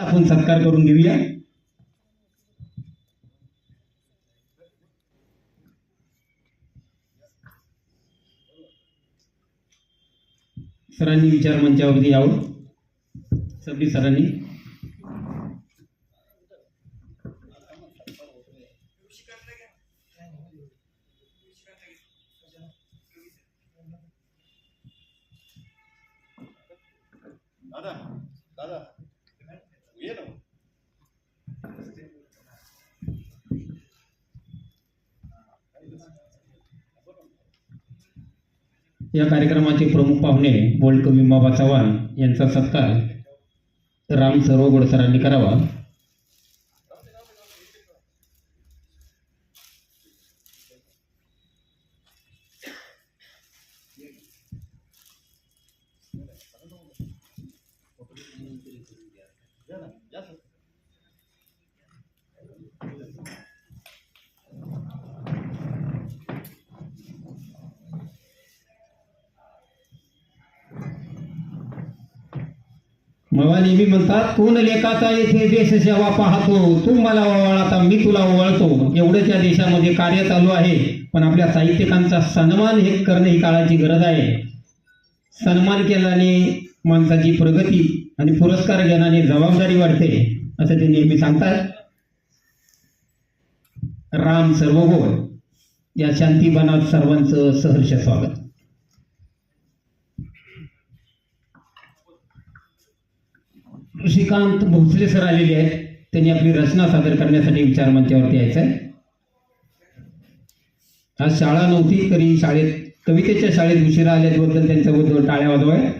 आपण सत्कार करून घेऊया. सरांनी विचार मंचावरती यावं. सबी सरांनी. दादा दादा. या कार्यक्रमाचे प्रमुख पाहुणे बोलकवी बाबा चव्हाण यांचा सत्कार राम सर्व गोडसरांनी करावा. मला नेहमी म्हणतात कोण लेखाचा येथे देश सेवा पाहतो? तू मला ओवाळता मी तुला ओवाळतो एवढं त्या देशामध्ये कार्य चालू आहे. पण आपल्या साहित्यिकांचा सन्मान हे करणे ही काळाची गरज आहे. सन्मान केल्याने माणसाची प्रगती आणि पुरस्कार घेण्याने जबाबदारी वाढते असं ते नेहमी सांगतात. राम सर्वगोळ या शांतीबनात सर्वांचं सहर्ष स्वागत. श्रीकांत भोसले सर आलेले आहेत. त्यांनी आपली रचना सादर करण्यासाठी विचार मंचावरती यायचं आहे आज शाळा नव्हती तरी शाळेत कवितेच्या शाळेत उशिरा आल्याबद्दल त्यांच्याबद्दल टाळ्या वाजवाय.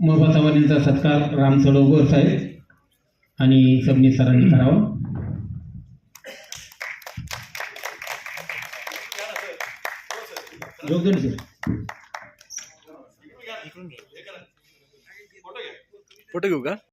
मोहबा चव्हाण यांचा सत्कार राम सडोगर साहेब आणि सबनीस सरांनी करावा. योगदंड सर फोटो घेऊ का?